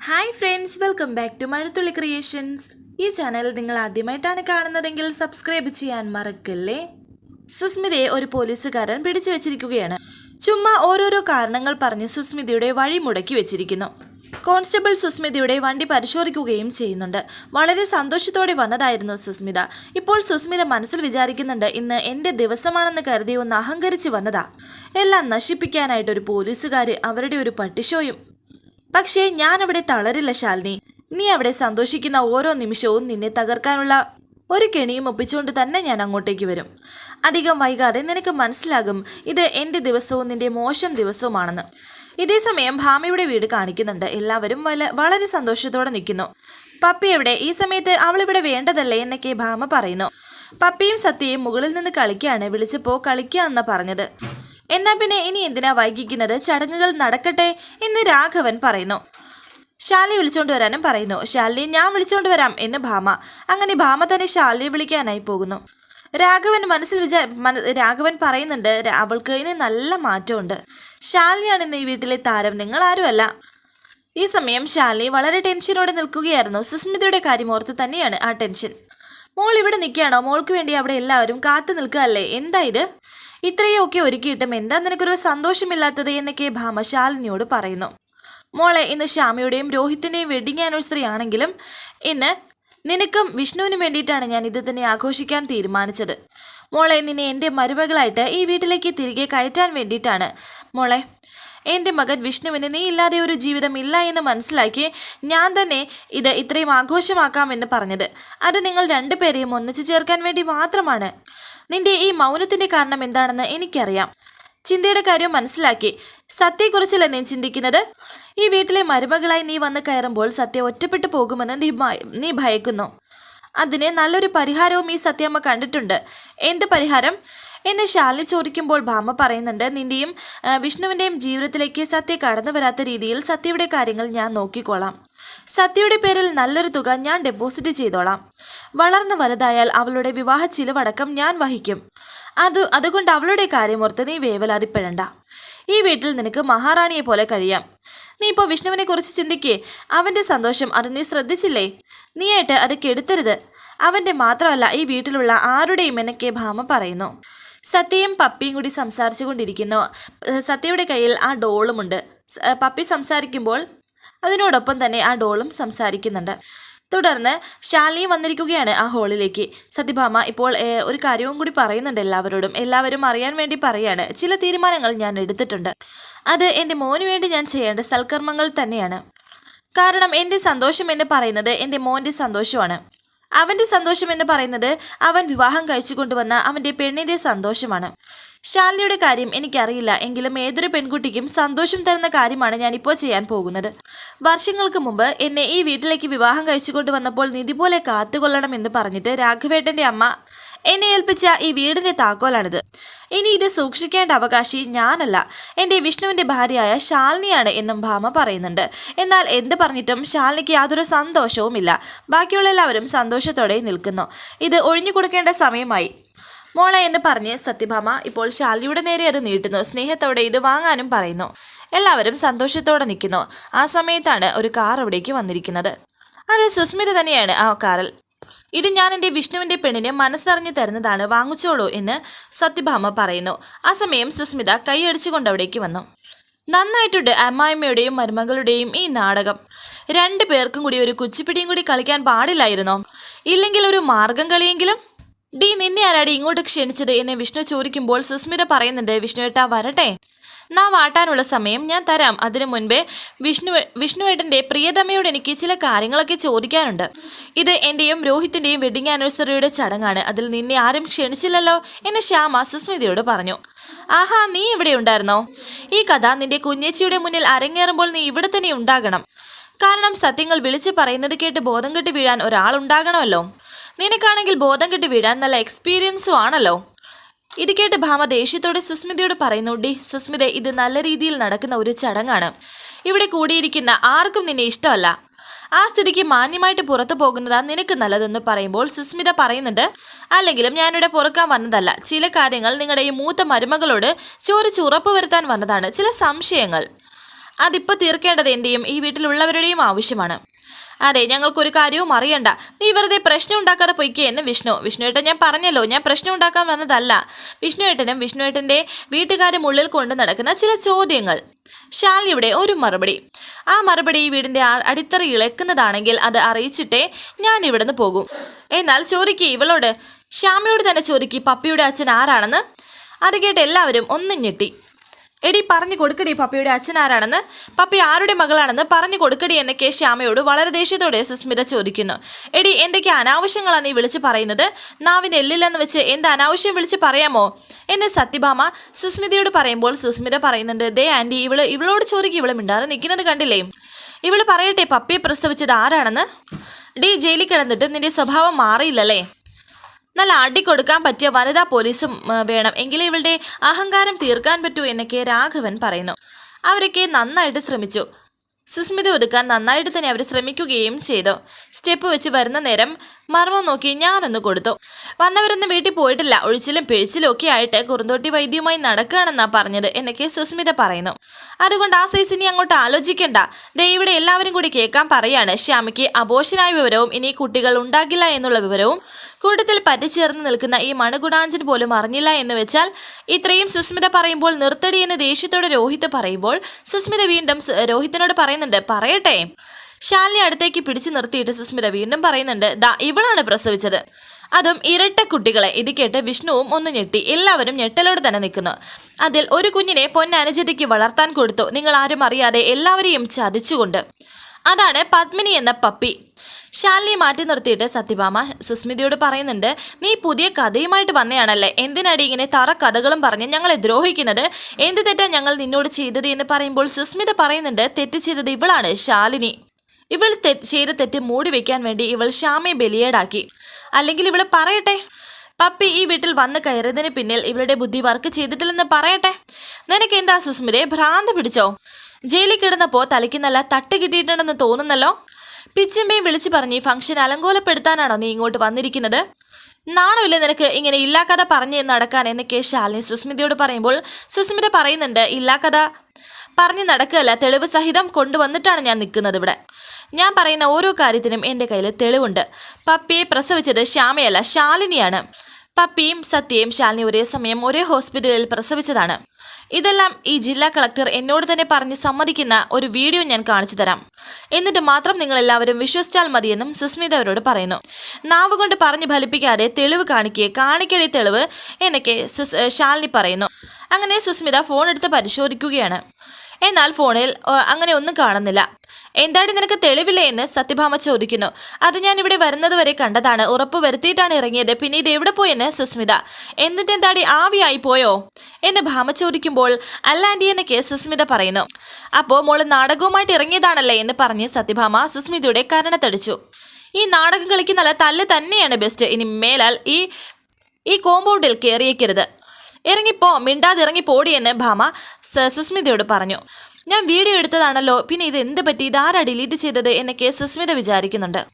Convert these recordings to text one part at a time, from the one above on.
Hi friends welcome back to Mazhathulli creations ഈ channel നിങ്ങൾ ആദ്യമായിട്ടാണ് കാണുന്നതെങ്കിൽ സബ്സ്ക്രൈബ് ചെയ്യാൻ മറക്കല്ലേ? സുസ്മിതയെ ഒരു പോലീസുകാരൻ പിടിച്ചു വെച്ചിരിക്കുകയാണ്. ചുമ്മാ ഓരോരോ കാരണങ്ങൾ പറഞ്ഞ് സുസ്മിതയുടെ വഴി മുടക്കി വെച്ചിരിക്കുന്നു. കോൺസ്റ്റബിൾ സുസ്മിതയുടെ വണ്ടി പരിശോധിക്കുകയും ചെയ്യുന്നുണ്ട്. വളരെ സന്തോഷത്തോടെ വന്നതായിരുന്നു സുസ്മിത. ഇപ്പോൾ സുസ്മിത മനസ്സിൽ വിചാരിക്കുന്നുണ്ട് ഇന്ന് എന്റെ ദിവസമാണെന്ന് കരുതി ഒന്ന് അഹങ്കരിച്ച് വന്നതാ. എല്ലാം നശിപ്പിക്കാനായിട്ട് ഒരു പോലീസുകാർ അവരുടെ ഒരു പട്ടിഷോയും പക്ഷേ ഞാൻ അവിടെ തളരില്ല ശാലിനി. നീ അവിടെ സന്തോഷിക്കുന്ന ഓരോ നിമിഷവും നിന്നെ തകർക്കാനുള്ള ഒരു കെണിയും ഒപ്പിച്ചുകൊണ്ട് തന്നെ ഞാൻ അങ്ങോട്ടേക്ക് വരും. അധികം വൈകാതെ നിനക്ക് മനസ്സിലാകും ഇത് എന്റെ ദിവസവും നിന്റെ മോശം ദിവസവുമാണെന്ന്. ഇതേ സമയം ഭാമയുടെ വീട് കാണിക്കുന്നുണ്ട്. എല്ലാവരും വളരെ സന്തോഷത്തോടെ നിൽക്കുന്നു. പപ്പി എവിടെ? ഈ സമയത്ത് അവളിവിടെ വേണ്ടതല്ലേ എന്നൊക്കെ ഭാമ പറയുന്നു. പപ്പിയും സത്യയും മുകളിൽ നിന്ന് കളിക്കാണ് വിളിച്ചപ്പോ കളിക്കാന്നാ പറഞ്ഞത്. എന്നാ പിന്നെ ഇനി എന്തിനാ വൈകിക്കുന്നത്? ചടങ്ങുകൾ നടക്കട്ടെ എന്ന് രാഘവൻ പറയുന്നു. ശാലി വിളിച്ചോണ്ട് വരാനും പറയുന്നു. ശാലിനി ഞാൻ വിളിച്ചോണ്ട് വരാം എന്ന് ഭാമ. അങ്ങനെ ഭാമ തന്നെ ശാലിയെ വിളിക്കാനായി പോകുന്നു. രാഘവൻ മനസ്സിൽ വിചാ രാഘവൻ പറയുന്നുണ്ട് "ര- അവൾക്ക് ഇനി നല്ല മാറ്റമുണ്ട്. ശാലിയാണ് ഇന്ന് ഈ വീട്ടിലെ താരം. നിങ്ങൾ ആരുമല്ല ഈ സമയം ശാലി വളരെ ടെൻഷനോടെ നിൽക്കുകയായിരുന്നു. സുസ്മിതയുടെ കാര്യം ഓർത്ത് തന്നെയാണ് ആ ടെൻഷൻ. മോൾ ഇവിടെ നിൽക്കുകയാണോ? മോൾക്ക് വേണ്ടി അവിടെ എല്ലാവരും കാത്തു നിൽക്കുക അല്ലേ എന്താ ഇത്? ഇത്രയും ഒക്കെ ഒരുക്കിയിട്ടും എന്താ നിനക്കൊരു സന്തോഷമില്ലാത്തത് എന്നൊക്കെ ഭാമ ശാലിനിയോട് പറയുന്നു. മോളെ ഇന്ന് ശ്യാമയുടെയും രോഹിത്തിന്റെയും വെഡിങ് ആനിവേഴ്സറി ആണെങ്കിലും ഇന്ന് നിനക്കും വിഷ്ണുവിനും വേണ്ടിയിട്ടാണ് ഞാൻ ഇത് തന്നെ ആഘോഷിക്കാൻ തീരുമാനിച്ചത്. മോളെ നിന്നെ എന്റെ മരുമകളായിട്ട് ഈ വീട്ടിലേക്ക് തിരികെ കയറ്റാൻ വേണ്ടിയിട്ടാണ്. മോളെ എന്റെ മകൻ വിഷ്ണുവിന് നീ ഇല്ലാതെ ഒരു ജീവിതം ഇല്ല എന്ന് മനസ്സിലാക്കി ഞാൻ തന്നെ ഇത് ഇത്രയും ആഘോഷമാക്കാമെന്ന് പറഞ്ഞത്. അത് നിങ്ങൾ രണ്ടുപേരെയും ഒന്നിച്ചു ചേർക്കാൻ വേണ്ടി മാത്രമാണ്. നിന്റെ ഈ മൗനത്തിന്റെ കാരണം എന്താണെന്ന് എനിക്കറിയാം. ചിന്തയുടെ കാര്യം മനസ്സിലാക്കി. സത്യയെക്കുറിച്ചല്ല നീ ചിന്തിക്കുന്നത്? ഈ വീട്ടിലെ മരുമകളായി നീ വന്ന് കയറുമ്പോൾ സത്യ ഒറ്റപ്പെട്ടു പോകുമെന്ന് നീ നീ ഭയക്കുന്നു. അതിന് നല്ലൊരു പരിഹാരവും ഈ സത്യമ്മ കണ്ടിട്ടുണ്ട്. എന്ത് പരിഹാരം? എന്നെ ശാലിനി ചോദിക്കുമ്പോൾ ഭാമ പറയുന്നുണ്ട് നിന്റെയും വിഷ്ണുവിന്റെയും ജീവിതത്തിലേക്ക് സത്യ കടന്നു വരാത്ത രീതിയിൽ സത്യയുടെ കാര്യങ്ങൾ ഞാൻ നോക്കിക്കോളാം. സത്യയുടെ പേരിൽ നല്ലൊരു തുക ഞാൻ ഡെപ്പോസിറ്റ് ചെയ്തോളാം. വളർന്നു വലുതായാൽ അവളുടെ വിവാഹ ചിലവടക്കം ഞാൻ വഹിക്കും. അത് അതുകൊണ്ട് അവളുടെ കാര്യമോർത്ത് നീ വേവലാതിപ്പെടണ്ട. ഈ വീട്ടിൽ നിനക്ക് മഹാറാണിയെ പോലെ കഴിയാം. നീ ഇപ്പോൾ വിഷ്ണുവിനെ കുറിച്ച് ചിന്തിക്കേ? അവന്റെ സന്തോഷം അത് നീ ശ്രദ്ധിച്ചില്ലേ? നീയായിട്ട് അത് കെടുത്തരുത്. അവന്റെ മാത്രമല്ല ഈ വീട്ടിലുള്ള ആരുടെയും എന്നൊക്കെ ഭാമ പറയുന്നു. സത്യയും പപ്പിയും കൂടി സംസാരിച്ചു കൊണ്ടിരിക്കുന്നു സത്യയുടെ കയ്യിൽ ആ ഡോളുമുണ്ട് പപ്പി സംസാരിക്കുമ്പോൾ അതിനോടൊപ്പം തന്നെ ആ ഡോളും സംസാരിക്കുന്നുണ്ട്. തുടർന്ന് ശാലിനിയും വന്നിരിക്കുകയാണ് ആ ഹോളിലേക്ക്. സത്യഭാമ ഇപ്പോൾ ഒരു കാര്യവും കൂടി പറയുന്നുണ്ട് എല്ലാവരോടും. എല്ലാവരും അറിയാൻ വേണ്ടി പറയാണ്. ചില തീരുമാനങ്ങൾ ഞാൻ എടുത്തിട്ടുണ്ട്. അത് എന്റെ മോന് വേണ്ടി ഞാൻ ചെയ്യേണ്ട സൽക്കർമ്മങ്ങൾ തന്നെയാണ്. കാരണം എന്റെ സന്തോഷം എന്ന് പറയുന്നത് എന്റെ മോന്റെ സന്തോഷമാണ്. അവന്റെ സന്തോഷം എന്ന് പറയുന്നത് അവൻ വിവാഹം കഴിച്ചു കൊണ്ടുവന്ന അവന്റെ പെണ്ണിന്റെ സന്തോഷമാണ്. ശാലിനിയുടെ കാര്യം എനിക്കറിയില്ല. എങ്കിലും ഏതൊരു പെൺകുട്ടിക്കും സന്തോഷം തരുന്ന കാര്യമാണ് ഞാനിപ്പോൾ ചെയ്യാൻ പോകുന്നത്. വർഷങ്ങൾക്ക് മുമ്പ് എന്നെ ഈ വീട്ടിലേക്ക് വിവാഹം കഴിച്ചു കൊണ്ടുവന്നപ്പോൾ നിധി പോലെ കാത്തുകൊള്ളണം എന്ന് പറഞ്ഞിട്ട് രാഘവേട്ടന്റെ അമ്മ എന്നെ ഏൽപ്പിച്ച ഈ വീടിന്റെ താക്കോലാണിത്. ഇനി ഇത് സൂക്ഷിക്കേണ്ട അവകാശി ഞാനല്ല. എന്റെ വിഷ്ണുവിന്റെ ഭാര്യയായ ശാലിനിയാണ് എന്നും ഭാമ പറയുന്നുണ്ട്. എന്നാൽ എന്ത് പറഞ്ഞിട്ടും ശാലിനിക്ക് യാതൊരു സന്തോഷവുമില്ല. ബാക്കിയുള്ള എല്ലാവരും സന്തോഷത്തോടെ നിൽക്കുന്നു. ഇത് ഒഴിഞ്ഞു കൊടുക്കേണ്ട സമയമായി. മോളെ എന്ന് പറഞ്ഞ് സത്യഭാമ ഇപ്പോൾ ശാലിനിയുടെ നേരെ അത് നീട്ടുന്നു. സ്നേഹത്തോടെ ഇത് വാങ്ങാനും പറയുന്നു. എല്ലാവരും സന്തോഷത്തോടെ നിൽക്കുന്നു. ആ സമയത്താണ് ഒരു കാർ അവിടേക്ക് വന്നിരിക്കുന്നത്. അത് സുസ്മിത തന്നെയാണ് ആ കാറിൽ. ഇത് ഞാൻ എന്റെ വിഷ്ണുവിന്റെ പെണ്ണിനെ മനസ്സറിഞ്ഞു തരുന്നതാണ് വാങ്ങിച്ചോളൂ എന്ന് സത്യഭാമ പറയുന്നു. ആ സമയം സുസ്മിത കൈയടിച്ചുകൊണ്ട് അവിടേക്ക് വന്നു. നന്നായിട്ടുണ്ട് അമ്മായിമ്മയുടെയും മരുമകളുടെയും ഈ നാടകം. രണ്ടു പേർക്കും കൂടി ഒരു കുച്ചിപ്പിടിയും കൂടി കളിക്കാൻ പാടില്ലായിരുന്നോ? ഇല്ലെങ്കിൽ ഒരു മാർഗം കളിയെങ്കിലും? ഡി നിന്നെ ആരാടി ഇങ്ങോട്ട് ക്ഷണിച്ചത്? എന്നെ വിഷ്ണു ചോദിക്കുമ്പോൾ സുസ്മിത പറയുന്നുണ്ട് വിഷ്ണുവേട്ടാ വരട്ടെ? നാ വാട്ടാനുള്ള സമയം ഞാൻ തരാം. അതിനു മുൻപേ വിഷ്ണു വിഷ്ണുവേട്ടന്റെ പ്രിയതമയോട് എനിക്ക് ചില കാര്യങ്ങളൊക്കെ ചോദിക്കാനുണ്ട്. ഇത് എന്റെയും രോഹിത്തിന്റെയും വെഡിങ് ആനിവേഴ്സറിയുടെ ചടങ്ങാണ്. അതിൽ നിന്നെ ആരും ക്ഷണിച്ചില്ലല്ലോ എന്ന് ശ്യാമ സുസ്മിതയോട് പറഞ്ഞു. ആഹാ നീ ഇവിടെ ഉണ്ടായിരുന്നോ? ഈ കഥ നിന്റെ കുഞ്ഞേച്ചിയുടെ മുന്നിൽ അരങ്ങേറുമ്പോൾ നീ ഇവിടെ തന്നെ ഉണ്ടാകണം. കാരണം സത്യങ്ങൾ വിളിച്ചു പറയുന്നത് കേട്ട് ബോധം കെട്ട് വീഴാൻ ഒരാളുണ്ടാകണമല്ലോ നിനക്കാണെങ്കിൽ ബോധം കെട്ട് വീഴാൻ നല്ല എക്സ്പീരിയൻസും ആണല്ലോ. ഇത് കേട്ട് ഭാമ ദേഷ്യത്തോടെ സുസ്മിതയോട് പറയുന്നു ഡി സുസ്മിത ഇത് നല്ല രീതിയിൽ നടക്കുന്ന ഒരു ചടങ്ങാണ്. ഇവിടെ കൂടിയിരിക്കുന്ന ആർക്കും നിന്നെ ഇഷ്ടമല്ല. ആ സ്ഥിതിക്ക് മാന്യമായിട്ട് പുറത്തു പോകുന്നതാ നിനക്ക് നല്ലതെന്ന് പറയുമ്പോൾ സുസ്മിത പറയുന്നുണ്ട് അല്ലെങ്കിലും ഞാനിവിടെ പുറക്കാൻ വന്നതല്ല. ചില കാര്യങ്ങൾ നിങ്ങളുടെ ഈ മൂത്ത മരുമകളോട് ചോദിച്ച് ഉറപ്പ് വരുത്താൻ വന്നതാണ്. ചില സംശയങ്ങൾ. അതിപ്പോൾ തീർക്കേണ്ടത് എന്റെയും ഈ വീട്ടിലുള്ളവരുടെയും ആവശ്യമാണ്. അതെ ഞങ്ങൾക്കൊരു കാര്യവും അറിയണ്ട. നീ വെറുതെ പ്രശ്നം ഉണ്ടാക്കാതെ പൊയ്ക്കേ എന്ന് വിഷ്ണു. വിഷ്ണുവേട്ടൻ ഞാൻ പറഞ്ഞല്ലോ ഞാൻ പ്രശ്നം ഉണ്ടാക്കാൻ വന്നതല്ല. വിഷ്ണുവേട്ടനും വിഷ്ണുവേട്ടന്റെ വീട്ടുകാരും ഉള്ളിൽ കൊണ്ട് നടക്കുന്ന ചില ചോദ്യങ്ങൾ. ശാലിയുടെ ഒരു മറുപടി. ആ മറുപടി ഈ വീടിന്റെ അടിത്തറ ഇളക്കുന്നതാണെങ്കിൽ അത് അറിയിച്ചിട്ടേ ഞാൻ ഇവിടുന്ന് പോകും. എന്നാൽ ചോദിക്ക് ഇവളോട് ശ്യാമയോട് തന്നെ ചോദിക്ക് പപ്പിയുടെ അച്ഛൻ ആരാണെന്ന്? അത് കേട്ട് എല്ലാവരും ഒന്നും ഞെട്ടി. എടി പറഞ്ഞു കൊടുക്കടി പപ്പിയുടെ അച്ഛനാരാണെന്ന്. പപ്പി ആരുടെ മകളാണെന്ന് പറഞ്ഞു കൊടുക്കടി എന്നൊക്കെ ശ്യാമയോട് വളരെ ദേഷ്യത്തോടെ സുസ്മിത ചോദിക്കുന്നു. എടി എന്തൊക്കെ അനാവശ്യങ്ങളാണ് നീ വിളിച്ച് പറയുന്നത്? നാവിന് എല്ലില്ലെന്ന് വെച്ച് എന്ത് അനാവശ്യം വിളിച്ച് പറയാമോ? എന്ന് സത്യഭാമ സുസ്മിതയോട് പറയുമ്പോൾ സുസ്മിത പറയുന്നുണ്ട് ദേ ആന്റി ഇവൾ ഇവളോട് ചോദിക്കും ഇവൾ മിണ്ടാറ് നിൽക്കുന്നത് കണ്ടില്ലേ? ഇവൾ പറയട്ടെ പപ്പിയെ പ്രസവിച്ചത് ആരാണെന്ന്? ഡി ജയിലിൽ കിടന്നിട്ട് നിന്റെ സ്വഭാവം മാറിയില്ലല്ലേ? നല്ല അടിക്കൊടുക്കാൻ പറ്റിയ വനിതാ പോലീസും വേണം. എങ്കിലേ ഇവളുടെ അഹങ്കാരം തീർക്കാൻ പറ്റൂ എന്നൊക്കെ രാഘവൻ പറയുന്നു. അവരൊക്കെ നന്നായിട്ട് ശ്രമിച്ചു. സുസ്മിത ഒതുക്കാൻ നന്നായിട്ട് തന്നെ അവർ ശ്രമിക്കുകയും ചെയ്തു. സ്റ്റെപ്പ് വെച്ച് വരുന്ന നേരം മർമ്മം നോക്കി ഞാനൊന്ന് കൊടുത്തു. വന്നവരൊന്നും വീട്ടിൽ പോയിട്ടില്ല. ഒഴിച്ചിലും പിഴിച്ചിലും ഒക്കെ ആയിട്ട് കുറുന്തോട്ടി വൈദ്യവുമായി നടക്കുകയാണെന്നാ പറഞ്ഞത് എന്നൊക്കെ സുസ്മിത പറയുന്നു. അതുകൊണ്ട് ആ സൈസ് ഇനി അങ്ങോട്ട് ആലോചിക്കണ്ട. ദേ എല്ലാവരും കൂടി കേൾക്കാൻ പറയാണ്. ശ്യാമയ്ക്ക് അബോഷനായ വിവരവും ഇനി കുട്ടികൾ ഉണ്ടാകില്ല എന്നുള്ള വിവരവും കൂട്ടത്തിൽ പറ്റിച്ചേർന്ന് നിൽക്കുന്ന ഈ മണുഗുണാഞ്ചൻ പോലും അറിഞ്ഞില്ല എന്ന് വെച്ചാൽ ഇത്രയും സുസ്മിത പറയുമ്പോൾ നിർത്തടി എന്ന് ദേഷ്യത്തോടെ രോഹിത് പറയുമ്പോൾ സുസ്മിത വീണ്ടും രോഹിത്തിനോട് പറയുന്നുണ്ട് പറയട്ടെ. ശാലിനി അടുത്തേക്ക് പിടിച്ചു നിർത്തിയിട്ട് സുസ്മിത വീണ്ടും പറയുന്നുണ്ട് ദാ ഇവളാണ് പ്രസവിച്ചത്. അതും ഇരട്ട കുട്ടികളെ ഇത് കേട്ട് വിഷ്ണുവും ഒന്ന് ഞെട്ടി എല്ലാവരും ഞെട്ടലോടെ തന്നെ നിൽക്കുന്നു. അതിൽ ഒരു കുഞ്ഞിനെ പൊന്നനുജതിക്ക് വളർത്താൻ കൊടുത്തു. നിങ്ങൾ ആരും അറിയാതെ എല്ലാവരെയും ചതിച്ചുകൊണ്ട്. അതാണ് പത്മിനി എന്ന പപ്പി. ശാലിനി മാറ്റി നിർത്തിയിട്ട് സത്യഭാമ സുസ്മിതയോട് പറയുന്നുണ്ട് നീ പുതിയ കഥയുമായിട്ട് വന്നയാണല്ലേ? എന്തിനാടി ഇങ്ങനെ തറ കഥകളും പറഞ്ഞ് ഞങ്ങളെ ദ്രോഹിക്കുന്നത്? എന്ത് തെറ്റാ ഞങ്ങൾ നിന്നോട് ചെയ്തത് എന്ന് പറയുമ്പോൾ സുസ്മിത പറയുന്നുണ്ട് തെറ്റ് ചെയ്തത് ഇവളാണ് ശാലിനി. ഇവൾ ചെയ്ത തെറ്റ് മൂടി വെക്കാൻ വേണ്ടി ഇവൾ ശ്യാമയെ ബലിയേടാക്കി. അല്ലെങ്കിൽ ഇവൾ പറയട്ടെ? പപ്പി ഈ വീട്ടിൽ വന്ന് കയറിയതിന് പിന്നിൽ ഇവളുടെ ബുദ്ധി വർക്ക് ചെയ്തിട്ടില്ലെന്ന് പറയട്ടെ? നിനക്ക് എന്താ സുസ്മിതയെ ഭ്രാന്ത് പിടിച്ചോ? ജയിലിൽ കിടന്നപ്പോ തലയ്ക്ക് നല്ല തട്ട് കിട്ടിയിട്ടുണ്ടെന്ന് തോന്നുന്നല്ലോ? പിച്ചമ്മയും വിളിച്ചു പറഞ്ഞ് ഫംഗ്ഷൻ അലങ്കോലപ്പെടുത്താനാണോ നീ ഇങ്ങോട്ട് വന്നിരിക്കുന്നത്? നാണമില്ല നിനക്ക് ഇങ്ങനെ ഇല്ലാക്കഥ പറഞ്ഞ് നടക്കാൻ എന്നൊക്കെ ശാലിനി സുസ്മിതയോട് പറയുമ്പോൾ സുസ്മിത പറയുന്നുണ്ട് ഇല്ലാക്കഥ പറഞ്ഞു നടക്കുകയല്ല തെളിവ് സഹിതം കൊണ്ടുവന്നിട്ടാണ് ഞാൻ നിൽക്കുന്നത് ഇവിടെ. ഞാൻ പറയുന്ന ഓരോ കാര്യത്തിനും എന്റെ കയ്യിൽ തെളിവുണ്ട്. പപ്പിയെ പ്രസവിച്ചത് ശ്യാമയല്ല ശാലിനിയാണ്. പപ്പിയും സത്യയും ശാലിനി ഒരേ സമയം ഒരേ ഹോസ്പിറ്റലിൽ പ്രസവിച്ചതാണ്. ഇതെല്ലാം ഈ ജില്ലാ കളക്ടർ എന്നോട് തന്നെ പറഞ്ഞ് സമ്മതിക്കുന്ന ഒരു വീഡിയോ ഞാൻ കാണിച്ചു തരാം. എന്നിട്ട് മാത്രം നിങ്ങൾ എല്ലാവരും വിശ്വസിച്ചാൽ മതിയെന്നും സുസ്മിത അവരോട് പറയുന്നു. നാവ് കൊണ്ട് പറഞ്ഞ് ഫലിപ്പിക്കാതെ തെളിവ് കാണിക്കുക കാണിക്കടി തെളിവ് എന്നൊക്കെ ശാലിനി പറയുന്നു. അങ്ങനെ സുസ്മിത ഫോൺ എടുത്ത് പരിശോധിക്കുകയാണ്. എന്നാൽ ഫോണിൽ അങ്ങനെ ഒന്നും കാണുന്നില്ല. എന്താടി നിനക്ക് തെളിവില്ലേ എന്ന് സത്യഭാമ ചോദിക്കുന്നു. അത് ഞാൻ ഇവിടെ വരുന്നത് വരെ കണ്ടതാണ്. ഉറപ്പ് വരുത്തിയിട്ടാണ് ഇറങ്ങിയത്. പിന്നെ ഇത് എവിടെ പോയെന്ന് സുസ്മിത. എന്നിട്ട് എന്താടി ആവിയായി പോയോ? എന്ന് ഭാമ ചോദിക്കുമ്പോൾ അല്ലാൻഡി എന്ന കേസ് സുസ്മിത പറയുന്നു അപ്പോൾ മോൾ നാടകവുമായിട്ട് ഇറങ്ങിയതാണല്ലേ? എന്ന് പറഞ്ഞ് സത്യഭാമ സുസ്മിതയുടെ കരണത്തടിച്ചു. ഈ നാടകം കളിക്കുന്ന തല്ല് തന്നെയാണ് ബെസ്റ്റ്. ഇനി മേലാൽ ഈ ഈ കോമ്പൗണ്ടിൽ കയറിയേക്കരുത് ഇറങ്ങിപ്പോ മിണ്ടാതെ ഇറങ്ങി പോടിയെന്ന് ഭാമ സുസ്മിതയോട് പറഞ്ഞു. ഞാൻ വീഡിയോ എടുത്തതാണല്ലോ. പിന്നെ ഇത് എന്ത് പറ്റി? ഇതാരാ ഡിലീറ്റ് ചെയ്തത്? എന്നൊക്കെ സുസ്മിത വിചാരിക്കുന്നുണ്ട്.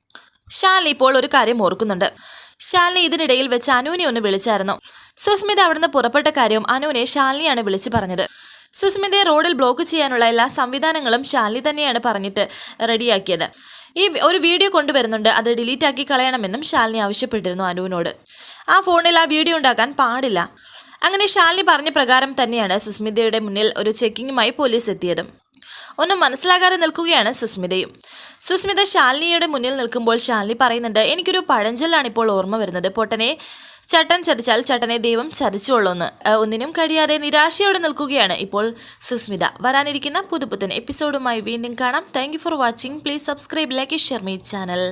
ശാലിനി ഇപ്പോൾ ഒരു കാര്യം ഓർക്കുന്നുണ്ട്. ശാലിനി ഇതിനിടയിൽ വെച്ച് അനുവിനെ ഒന്ന് വിളിച്ചായിരുന്നു. സുസ്മിത അവിടുന്ന് പുറപ്പെട്ട കാര്യവും അനുവിനെ ശാലിനിയാണ് വിളിച്ചു പറഞ്ഞത്. സുസ്മിതയെ റോഡിൽ ബ്ലോക്ക് ചെയ്യാനുള്ള എല്ലാ സംവിധാനങ്ങളും ശാലിനി തന്നെയാണ് പറഞ്ഞിട്ട് റെഡിയാക്കിയത്. ഈ ഒരു വീഡിയോ കൊണ്ടുവരുന്നുണ്ട്. അത് ഡിലീറ്റ് ആക്കി കളയണമെന്നും ശാലിനി ആവശ്യപ്പെട്ടിരുന്നു അനുവിനോട്. ആ ഫോണിൽ ആ വീഡിയോ ഉണ്ടാക്കാൻ പാടില്ല. അങ്ങനെ ശാലിനി പറഞ്ഞ പ്രകാരം തന്നെയാണ് സുസ്മിതയുടെ മുന്നിൽ ഒരു ചെക്കിങ്ങുമായി പോലീസ് എത്തിയത്. ഒന്നും മനസ്സിലാകാതെ നിൽക്കുകയാണ് സുസ്മിതയും. സുസ്മിത ശാലിനിയുടെ മുന്നിൽ നിൽക്കുമ്പോൾ ശാലിനി പറയുന്നുണ്ട് എനിക്കൊരു പഴഞ്ചൊല്ലാണ് ഇപ്പോൾ ഓർമ്മ വരുന്നത്. പൊട്ടനെ ചട്ടൻ ചതിച്ചാൽ ചട്ടനെ ദൈവം ചതിച്ചോളൂന്ന് ഏഹ് ഒന്നിനും കഴിയാതെ നിരാശയോടെ നിൽക്കുകയാണ് ഇപ്പോൾ സുസ്മിത. വരാനിരിക്കുന്ന പുതുപുത്തൻ എപ്പിസോഡുമായി വീണ്ടും കാണാം. Thank for watching please subscribe like share my channel